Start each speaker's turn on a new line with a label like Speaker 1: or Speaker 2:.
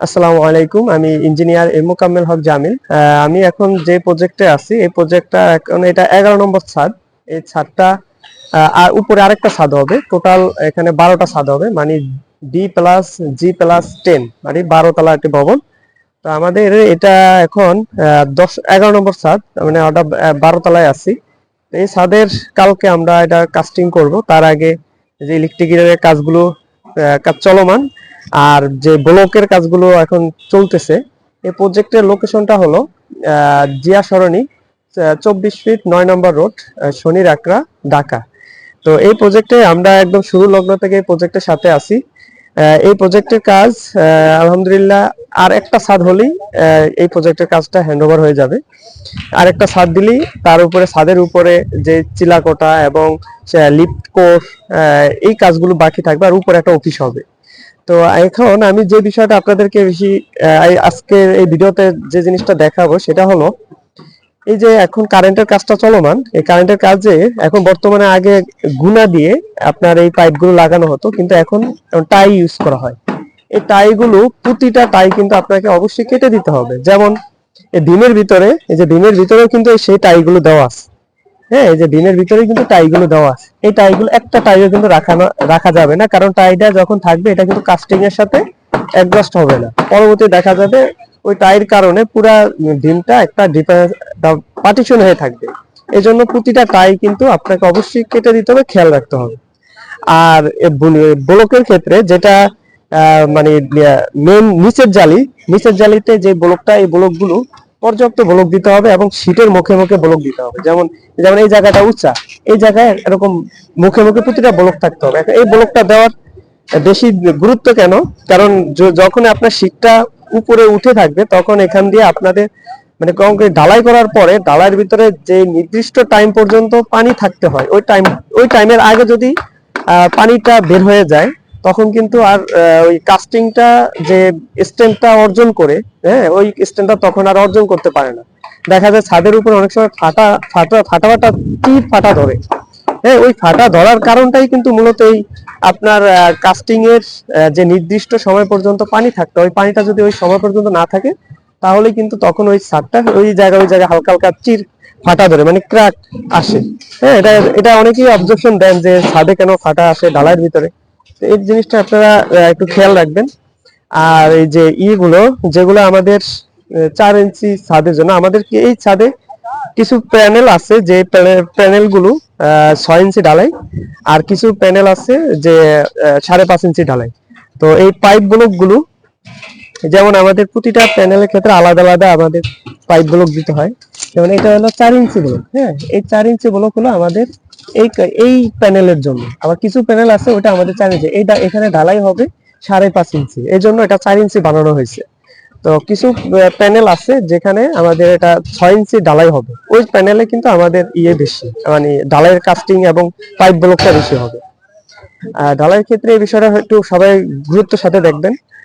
Speaker 1: আসসালামু আলাইকুম আমি ইঞ্জিনিয়ার এম মোকাম্মেল হক জামিল। আমি এখন যে প্রজেক্টে আছি এই প্রজেক্টটা এখন এটা এগারো নম্বর ছাদ। এই ছাদটা আর উপরে আরেকটা ছাদ হবে। টোটাল এখানে বারোটা ছাদ হবে মানে D plus G plus ten মানে বারো তলা একটি ভবন। তো আমাদের এটা এখন দশ এগারো নম্বর ছাদ মানে ওটা আহ, বারো তলায় আছি। এই ছাদের কালকে আমরা এটা কাস্টিং করব। তার আগে যে ইলেকট্রিকের কাজগুলো কাজ চলমান। আর যে ব্লকের কাজগুলো এখন চলতেছে, এই প্রজেক্টের লোকেশনটা হলো জিয়া সরণি চব্বিশ ফিট নয় নম্বর রোড শনির আকরা ঢাকা। তো এই প্রজেক্টে আমরা একদম শুরু লগ্ন থেকে এই প্রজেক্টের সাথে আছি। এই প্রজেক্টের কাজ আলহামদুলিল্লাহ, আর একটা ছাদ হলেই এই প্রজেক্টের কাজটা হ্যান্ডওভার হয়ে যাবে। আর একটা ছাদ দিলেই, তার উপরে ছাদের উপরে যে চিলাকোটা এবং লিফট কোর্স এই কাজগুলো বাকি থাকবে, আর উপরে একটা অফিস হবে। তো এখন আমি যে বিষয়টা আপনাদেরকে বেশি আজকের এই ভিডিওতে যে জিনিসটা দেখাবো, সেটা হলো এই যে এখন কারেন্টের কাজটা চলমান, এই কারেন্টের কাজে এখন বর্তমানে আগে গুনা দিয়ে আপনার এই পাইপগুলো লাগানো হতো, কিন্তু এখন টাই ইউজ করা হয়। এই টাইগুলো প্রতিটা টাই কিন্তু আপনাকে অবশ্যই কেটে দিতে হবে। যেমন এই ডিমের ভিতরে, এই যে ডিমের ভিতরেও কিন্তু সেই টাইগুলো দেওয়া আছে। হ্যাঁ এই যে ডিমের ভিতরে কিন্তু টাইগুলো দেওয়া আছে। এই টাইগুলো একটা টাইও কিন্তু রাখা রাখা যাবে না, কারণ টাইটা যখন থাকবে, এটা কিন্তু কাস্টিং এর সাথে অ্যাডজাস্ট হবে না। পরবর্তী দেখা যাবে ওই টাইর কারণে পুরা ডিমটা একটা পার্টিশন হয়ে থাকবে। এই জন্য প্রতিটা টাই কিন্তু আপনাকে অবশ্যই কেটে দিতে হবে, খেয়াল রাখতে হবে। আর ব্লকের ক্ষেত্রে যেটা মানে মেন নিচের জালি, নিচের জালিতে যে ব্লকটা, এই ব্লকগুলো পর্যাপ্ত ব্লক দিতে হবে এবং শীতের মুখে মুখে ব্লক দিতে হবে। যেমন যেমন এই জায়গাটা উঁচা, এই জায়গায় এরকম মুখে মুখে প্রতিটা ব্লক থাকতে হবে। এই ব্লকটা দেওয়ার বেশি গুরুত্ব কেন? কারণ যখন আপনার শীতটা উপরে উঠে থাকবে, তখন এখান দিয়ে আপনাদের মানে কংক্রিট ঢালাই করার পরে ঢালাইয়ের ভিতরে যে নির্দিষ্ট টাইম পর্যন্ত পানি থাকতে হয়, ওই টাইম ওই টাইমের আগে যদি পানিটা বের হয়ে যায়, তখন কিন্তু আর ওই কাস্টিংটা যে স্ট্যান্ডটা অর্জন করে হ্যাঁ ওই স্ট্যান্ডটা তখন আর অর্জন করতে পারে না। দেখা যায় ছাদের উপরে অনেক সময় ফাটা ফাটা ফাটা ফাটা টিপ ফাটা ধরে। হ্যাঁ ওই ফাটা ধরার কারণটাই কিন্তু মূলত এই আপনার কাস্টিং এর যে নির্দিষ্ট সময় পর্যন্ত পানি থাকতো ওই পানিটা যদি ওই সময় পর্যন্ত না থাকে তাহলে কিন্তু তখন ওই ছাদটা ওই জায়গায় ওই জায়গায় হালকা হালকা চির ফাটা ধরে মানে ক্র্যাক আসে। হ্যাঁ এটা এটা অনেকেই অবজেকশন দেন যে ছাদে কেন ফাটা আসে ডালার ভিতরে। এই জিনিসটা আপনারা একটু খেয়াল রাখবেন। আর এই যে ইগুলো যেগুলো আমাদের চার ইঞ্চি ছাদের জন্য আমাদের কি এই ছাদে কিছু প্যানেল আছে যে প্যানেলগুলো আহ, ছয় ইঞ্চি ঢালাই। আর কিছু প্যানেল আছে যে সাড়ে পাঁচ ইঞ্চি ঢালাই। তো এই পাইপ ব্লকগুলো যেমন আমাদের প্রতিটা প্যানেলের ক্ষেত্রে আলাদা আলাদা আমাদের পাইপ ব্লক দিতে হয়। যেমন এটা হলো চার ইঞ্চি ব্লক হ্যাঁ? এই চার ইঞ্চি ব্লক হলো আমাদের এই এই প্যানেলের জন্য। আবার কিছু প্যানেল আছে ওটা আমাদের চার ইঞ্চি। এইটা এখানে ঢালাই হবে সাড়ে পাঁচ ইঞ্চি। এই জন্য এটা চার ইঞ্চি বানানো হয়েছে। তো কিছু প্যানেল আছে যেখানে আমাদের এটা ছয় ইঞ্চি ডালাই হবে। ওই প্যানেলে কিন্তু আমাদের ইয়ে বেশি মানে ডালাইয়ের কাস্টিং এবং পাইপ ব্লকটা বেশি হবে। আর ঢালাইয়ের ক্ষেত্রে এই বিষয়টা একটু সবাই গুরুত্বের সাথে দেখবেন।